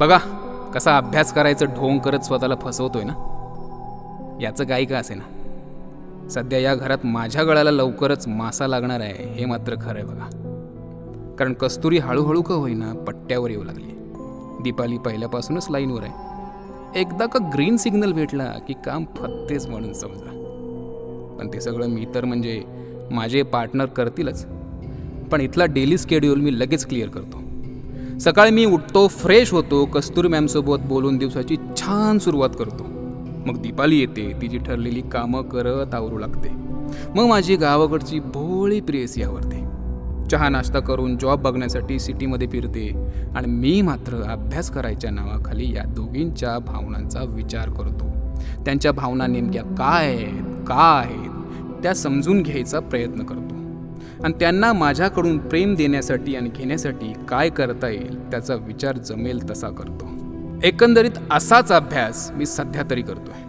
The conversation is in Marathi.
बघा कसा अभ्यास करायचं ढोंग करत स्वतःला फसवतोय ना? याचं काही का असे ना सध्या या घरात माझ्या गळाला लवकरच मासा लागणार आहे हे मात्र खरं आहे बघा. कारण कस्तुरी हळूहळू का होईना पट्ट्यावर येऊ लागली. दीपाली पहिल्यापासूनच लाईनवर आहे. एकदा का ग्रीन सिग्नल भेटला की काम फत्तेच म्हणून समजा. पण ते सगळं मी तर म्हणजे माझे पार्टनर करतीलच. पण इथला डेली स्केड्यूल मी लगेच क्लिअर करतो. सकाळी मी उठतो फ्रेश होतो कस्तुरी मॅमसोबत बोलून दिवसाची छान सुरुवात करतो. मग दीपाली येते तिची ठरलेली कामं करत आवरू लागते. मग माझी गावाकडची भोळी प्रेयसी आवडते चहा नाश्ता करून जॉब बघण्यासाठी सिटीमध्ये फिरते आणि मी मात्र अभ्यास करायच्या नावाखाली या दोघींच्या भावनांचा विचार करतो. त्यांच्या भावना नेमक्या काय आहेत का आहेत त्या समजून घ्यायचा प्रयत्न करतो. आणि त्यांना माझ्याकडून प्रेम देण्यासाठी आणि घेण्यासाठी काय करता येईल त्याचा विचार जमेल तसा करतो. एकंदरीत असाच अभ्यास मी सध्या तरी करतोय.